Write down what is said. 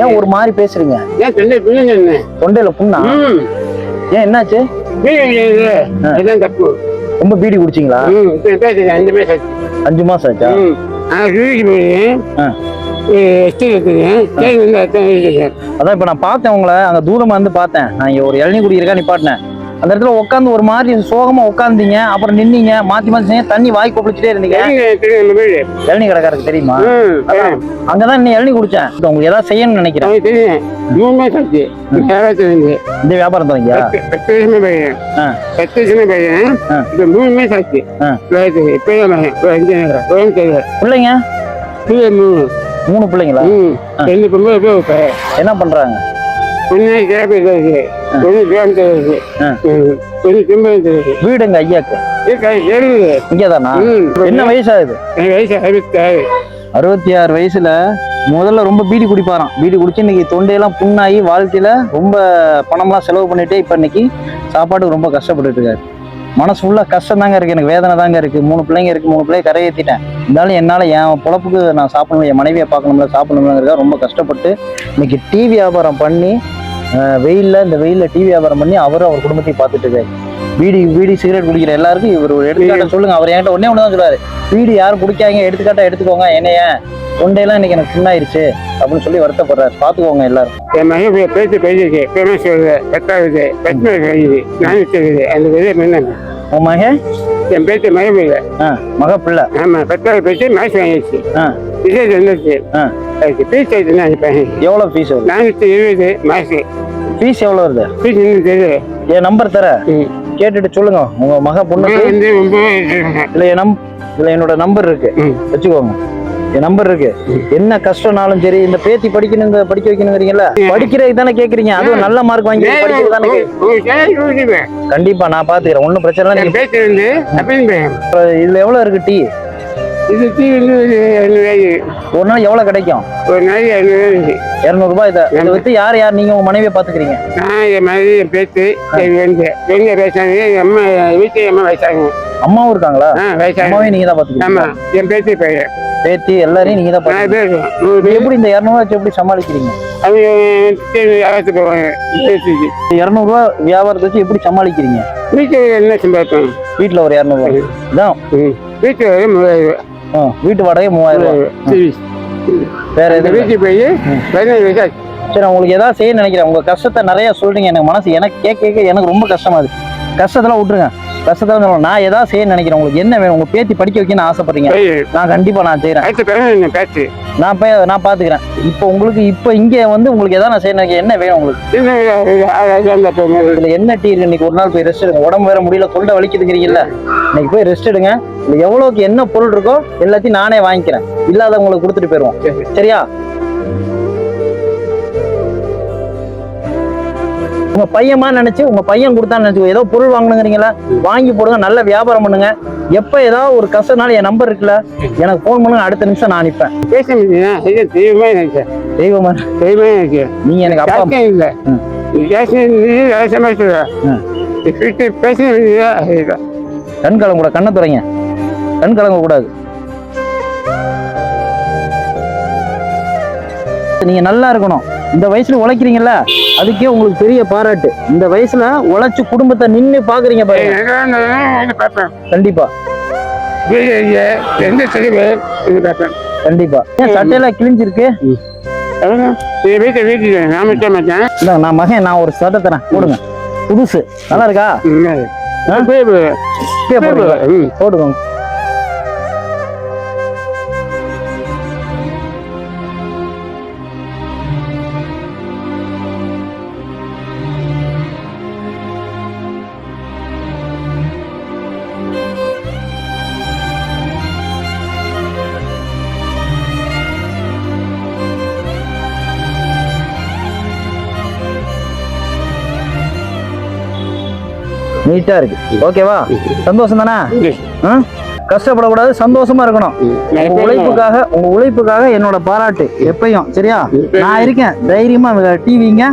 ஏன் ஒரு மாதிரி பேசுறீங்க? ஏன் தொண்டை என்ன? தொண்டையில புண்ணா? ஏன் என்னாச்சு? தப்பு. ரொம்ப பீடி குடிச்சீங்களா? அஞ்சு ஆச்சு. அஞ்சு மாசம் ஆச்சா? அதான் இப்ப நான் பார்த்தேன் உங்களை அங்க தூரமா இருந்து பார்த்தேன். நான் இங்க ஒரு இளநீ குடி இருக்கா நிப்பாட்டினேன். அந்த இடத்துல உட்காந்து ஒரு மாதிரி சோகமா உட்காந்தீங்க அப்புறம் நின்னீங்க மாத்தி மாத்தி தண்ணி வாய் கொப்பளிச்சுட்டே இருந்தீங்க. இளநீ கடைக்காரருக்கு தெரியுமா. அங்கதான் இன்னும் இளநீ குடிச்சேன். உங்களுக்கு ஏதாவது செய்யணும்னு நினைக்கிறேன். இந்த வியாபாரம் தொடங்கியா? பிள்ளைங்க? மூணு. பிள்ளைங்களா? என்ன பண்றாங்க? ஒன்று கேப் இருக்கு ஒன்று கிராம் தெரியுது ஆ. ஒன்று திம்பம் தெரியுது வீடு எங்க ஐயாக்கு இங்கதானா? ம். என்ன வயசு ஆகுது என் வயசு அறுபத்தாறு. அறுபத்தி ஆறு வயசுல முதல்ல ரொம்ப பீடி குடிப்பாராம். பீடி குடிச்சு இன்னைக்கு தொண்டையெல்லாம் புண்ணாகி வாழ்க்கையில ரொம்ப பணம்லாம் செலவு பண்ணிட்டே இப்ப இன்னைக்கு சாப்பாட்டுக்கு ரொம்ப கஷ்டப்பட்டுட்டு இருக்காரு. மனசு ஃபுல்லா கஷ்டம் தாங்க இருக்கு. எனக்கு வேதனை தாங்க இருக்கு. மூணு பிள்ளைங்க இருக்கு. மூணு பிள்ளைங்க கரையேற்றிட்டேன் இருந்தாலும் என்னால என் பொழப்புக்கு நான் சாப்பிடணும் என் மனைவியை பார்க்கணும்ல சாப்பிடணுங்கிறதா ரொம்ப கஷ்டப்பட்டு இன்னைக்கு டீ வியாபாரம் பண்ணி வெயில்ல இந்த வெயில்ல டீ வியாபாரம் பண்ணி அவரும் அவர் குடும்பத்தையும் பார்த்துட்டு இருக்காரு. பீடி பீடி சிகரெட் குடிக்கிற எல்லாருக்கும் இவர் ஒரு எடுத்துக்காட்ட சொல்லுங்க. அவர் என்கிட்ட ஒண்ணே ஒன்று தான் சொல்லுவாரு. பீடி யாரும் குடிக்காங்க எடுத்துக்காட்டா எடுத்துக்கோங்க என்னைய. தொண்டையெல்லாம் இன்னைக்கு எனக்கு புண்ணாயிருச்சு அப்படின்னு சொல்லி வருத்தப்படுறாரு. பாத்துக்கோங்க எல்லாரும். என் மகன் பேச்சு பேசிருக்கு பேமெண்ட் சொல்லுது. பத்தாவது பத்மா கழியுது நான் வச்சிருக்குது அந்த விதை என்ன உன் மகன்? என் பேச்சு மகன் ஆ மக பிள்ளை. ஆமா பத்தாவது பேச்சு மாசு வாங்கிடுச்சு ஆ. விசேஷம் வந்துச்சு ஆ. அதுக்கு பீஸ் ஆயிடுச்சு நான் பையன் எவ்வளவு ஃபீஸ் வருது? நானூற்றி இருபது மாசு ஃபீஸ் எவ்வளவு வருது? பீஸ் இன்னும் தெரியுது. என் நம்பர் தர. கேட்டுட்டு சொல்லுங்க. உங்க மக வந்து ரொம்ப இல்ல என் நம் இல்ல என்னோட நம்பர் இருக்கு. வச்சுக்கோங்க. என் நம்பர் இருக்கு. என்ன கஷ்டம்னாலும் சரி இந்த பேத்தி படிக்கணுங்க படிக்க வைக்கணுங்கிறீங்கல்ல? படிக்கிறதுக்கு தானே கேக்குறீங்க. அதுவும் நல்ல மார்க் வாங்கி படிக்கிறது தானே. கண்டிப்பா நான் பாத்துக்கிறேன். ஒன்னும் பிரச்சனை இல்லை. இதுல எவ்வளவு இருக்கு டீ? இது வந்து ஒரு ஐநூறு ஒரு நாள் எவ்வளவு கிடைக்கும்? ஒரு நாளைக்கு ஐநூறு இருநூறு ரூபாய் இதை இதை வச்சு யார் யார்? நீங்க உங்க மனைவியை பாத்துக்கிறீங்க நான் என் என் பேச்சு என் வெங்க வெங்க வயசாங்க என் அம்மா வீட்டு அம்மா வயசாங்க அம்மாவும் இருக்காங்க ஆ வயசாங்க அம்மாவையும் நீங்க தான் ஆமா பாத்துக்கிறீங்க என் பேச்சு பையன். பேத்தி எல்லாரையும் நீங்க தான் நாலு பாத்துக்கிறீங்க பேர். எப்படி இந்த இரநூறுவா வச்சு எப்படி சமாளிக்கிறீங்க? அவங்க போவாங்க பேச்சுக்கு இரநூறுவா வியாபாரத்தை வச்சு எப்படி சமாளிக்கிறீங்க? வீட்டுக்கு என்ன சம்பாதிப்போம்? வீட்டுல ஒரு இரநூறுவா இதான். ஒரு மூவாயிரம் ஆ, வீட்டு வாடகை மூவாயிரம் ரூபாய் வேற எதுவும். வீட்டுக்கு போய் பதினஞ்சு வயசு ஆச்சு. சரி உங்களுக்கு ஏதாவது செய்ய நினைக்கிறேன். உங்க கஷ்டத்தை நிறைய சொல்றீங்க எனக்கு மனசு. எனக்கு கேட்க கேட்க எனக்கு ரொம்ப கஷ்டமா இருக்கு. கஷ்டத்தெல்லாம் விட்டுருங்க. சொல்லணும். நான் ஏதாவது செய்ய நினைக்கிறேன். உங்களுக்கு என்ன வேணும்? உங்க பேத்தி படிக்க வைக்கணும்னு ஆசைப்படுறீங்க. நான் கண்டிப்பா நான் செய்யறேன் நான் பேச்சு. நான் போய் நான் பாத்துக்கிறேன். இப்போ உங்களுக்கு இப்போ இங்க வந்து உங்களுக்கு ஏதாவது நான் செய்ய நினைக்கிறேன். என்ன வேணும் உங்களுக்கு? இதுல என்ன டீ இருக்கு? இன்னைக்கு ஒரு நாள் போய் ரெஸ்ட் எடுங்க. உடம்பு வேற முடியல. தொண்டை வலிக்குதுங்கிறீங்கல்ல. இன்னைக்கு போய் ரெஸ்ட் எடுங்க. எவ்வளவுக்கு என்ன பொருள் இருக்கோ எல்லாத்தையும் நானே வாங்கிக்கிறேன். இல்லாதவங்களுக்கு கொடுத்துட்டு போயிருவோம் சரியா? உங்க பையமா நினைச்சு உங்க பையன் கொடுத்தான்னு நினைச்சு ஏதோ பொருள் வாங்கணுங்கிறீங்களா? வாங்கி போடுங்க நல்ல வியாபாரம் பண்ணுங்க. எப்ப ஏதாவது ஒரு கஷ்டனால என் நம்பர் இருக்குல்ல எனக்கு ஃபோன் பண்ணுங்க அடுத்த நிமிஷம் நான் நிப்பேன் தெய்வமே நினைச்சேன் தெய்வமா. நீங்க எனக்கு அப்பா இல்லை. கண் கலங்க கூட கண்ணை துறைங்க கண் கலங்க கூடாது நீங்க நல்லா இருக்கணும். இந்த வயசுல உழைக்கிறீங்கல்ல அதுக்கே உங்களுக்கு பெரிய பாராட்டு. இந்த வயசுல உழைச்சு குடும்பத்தை நின்னு பாக்குறீங்க பாருங்க. கண்டிப்பா? எந்த கண்டிப்பா. ஏன் சட்டையெல்லாம் கிழிஞ்சிருக்கு? நான் மகன் நான் ஒரு சட்டை தரேன். போடுங்க. புதுசு. நல்லா இருக்கா? போடுங்க. நீட்டா இருக்கு. ஓகேவா சந்தோஷம் தானே? கஷ்டப்படக்கூடாது சந்தோஷமா இருக்கணும். உங்க உழைப்புக்காக உங்க உழைப்புக்காக என்னோட பாராட்டு எப்பயும் சரியா? நான் இருக்கேன். தைரியமா டிவிங்க